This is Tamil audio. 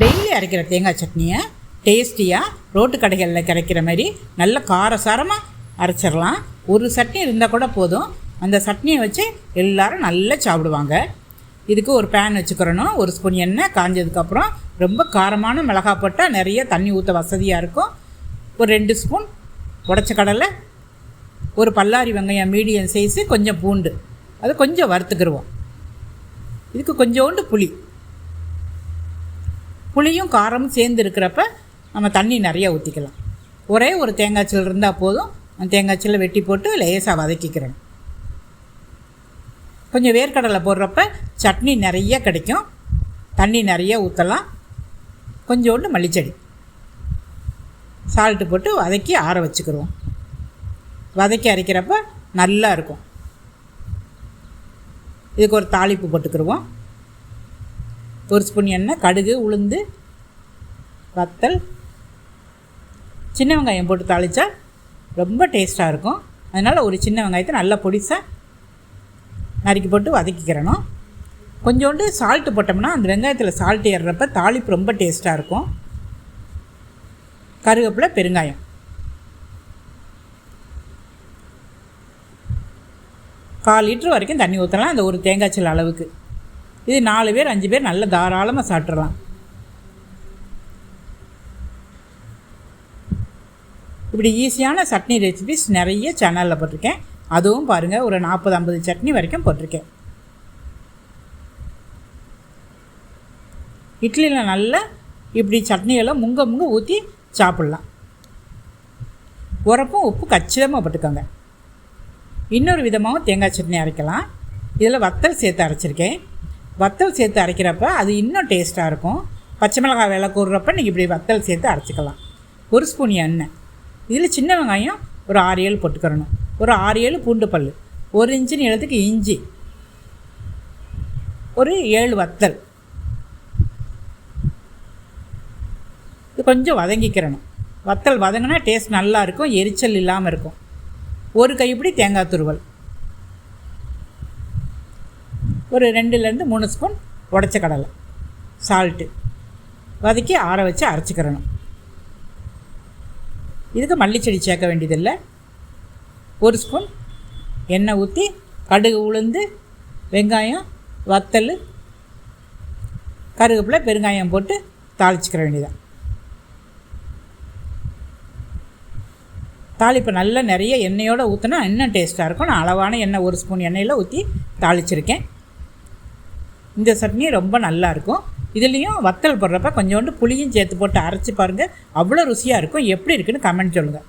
டெய்லி அரைக்கிற தேங்காய் சட்னியை டேஸ்டியாக ரோட்டு கடைகளில் கிடைக்கிற மாதிரி நல்ல காரசாரமாக அரைச்சிடலாம். ஒரு சட்னி இருந்தால் கூட போதும். அந்த சட்னியை வச்சு எல்லாரும் நல்லா சாப்பிடுவாங்க. இதுக்கு ஒரு பேன் வச்சுக்கிறணும். ஒரு ஸ்பூன் எண்ணெய் காஞ்சதுக்கப்புறம் ரொம்ப காரமான மிளகாய் போட்டால் நிறைய தண்ணி ஊற்ற வசதியாக இருக்கும். ஒரு ரெண்டு ஸ்பூன் உடச்ச கடலை ஒரு பல்லாரி வெங்காயம் மீடியம் சைஸு கொஞ்சம் பூண்டு. அது கொஞ்சம் வறுத்துக்கிடுவோம் இதுக்கு கொஞ்சோண்டு புளி. புளியும் காரமும் சேர்ந்து இருக்கிறப்ப நம்ம தண்ணி நிறையா ஊற்றிக்கலாம் ஒரே ஒரு தேங்காய் சில் இருந்தால் போதும். அந்த தேங்காய் சில்லை வெட்டி போட்டு லேசாக வதக்கிக்கிறேன். கொஞ்சம் வேர்க்கடலை போடுறப்ப சட்னி நிறைய கிடைக்கும். தண்ணி நிறைய ஊற்றலாம் கொஞ்சோண்டு மல்லிச்செடி. சால்ட்டு போட்டு வதக்கி ஆற வச்சுக்கிடுவோம் வதக்கி அரைக்கிறப்ப நல்லா இருக்கும். இதுக்கு ஒரு தாளிப்பு போட்டுக்கிடுவோம் ஒரு ஸ்பூன் எண்ணெய் கடுகு உளுந்து வத்தல் சின்ன வெங்காயம் போட்டு தாளித்தா ரொம்ப டேஸ்ட்டாக இருக்கும். அதனால் ஒரு சின்ன வெங்காயத்தை நல்லா பொடிசாக நறுக்கி போட்டு வதக்கிக்கிறணும். கொஞ்சோண்டு சால்ட்டு போட்டோம்னா அந்த வெங்காயத்தில் சால்ட் ஏறுறப்ப தாளிப்பு ரொம்ப டேஸ்ட்டாக இருக்கும். கருவேப்பிலை பெருங்காயம். கால் லிட்ரு வரைக்கும் தண்ணி ஊற்றலாம் அந்த ஒரு தேங்காய் அளவுக்கு. இது நாலு பேர் அஞ்சு பேர் நல்ல தாராளமாக சாப்பிட்றலாம் இப்படி ஈஸியான சட்னி ரெசிபிஸ் நிறைய சேனலில் போட்டிருக்கேன். அதுவும் பாருங்கள் ஒரு நாற்பது ஐம்பது சட்னி வரைக்கும் போட்டிருக்கேன். இட்லியில் நல்லா இப்படி சட்னியெல்லாம் முங்க முங்க ஊற்றி சாப்பிட்லாம். உரப்பும் உப்பு கச்சிதமாக போட்டுக்கோங்க. இன்னொரு விதமாகவும் தேங்காய் சட்னி அரைக்கலாம். இதில் வத்தல் சேர்த்து அரைச்சிருக்கேன். வத்தல் சேர்த்து அரைக்கிறப்ப அது இன்னும் டேஸ்ட்டாக இருக்கும். பச்சை மிளகாய் விலை கூடுறப்ப நீங்கள் இப்படி வத்தல் சேர்த்து அரைச்சிக்கலாம். ஒரு ஸ்பூன் எண்ணெய். இதில் சின்ன வெங்காயம் ஒரு ஆறு ஏழு போட்டுக்கிறணும். ஒரு ஆறு ஏழு பூண்டு பல் ஒரு இன்ச்சு நீளத்துக்கு இஞ்சி. ஒரு ஏழு வத்தல். இது கொஞ்சம் வதங்கிக்கிறணும். வத்தல் வதங்கினா டேஸ்ட் நல்லா இருக்கும் எரிச்சல் இல்லாமல் இருக்கும். ஒரு கைப்பிடி தேங்காய் துருவல். ஒரு ரெண்டுலேருந்து மூணு ஸ்பூன் உடச்ச கடலை. சால்ட்டு வதக்கி ஆற வச்சு அரைச்சிக்கிறணும். இதுக்கு மல்லிச்செடி சேர்க்க வேண்டியதில்லை. ஒரு ஸ்பூன் எண்ணெய் ஊற்றி கடுகு உளுந்து வெங்காயம் வத்தல் கருவேப்பிலை பெருங்காயம் போட்டு தாளிச்சிக்கிற வேண்டியதான் தாளிப்பு நல்லா நிறைய எண்ணெயோடு ஊற்றினா இன்னும் டேஸ்ட்டாக இருக்கும். நான் அளவான எண்ணெய் ஒரு ஸ்பூன் எண்ணெயில் ஊற்றி தாளிச்சிருக்கேன். இந்த சட்னி ரொம்ப நல்லாயிருக்கும் இதுலேயும் வத்தல் போடுறப்ப கொஞ்சோண்டு புளியும் சேர்த்து போட்டு அரைச்சி பாருங்கள் அவ்வளோ ருசியாக இருக்கும். எப்படி இருக்குன்னு கமெண்ட் சொல்லுங்கள்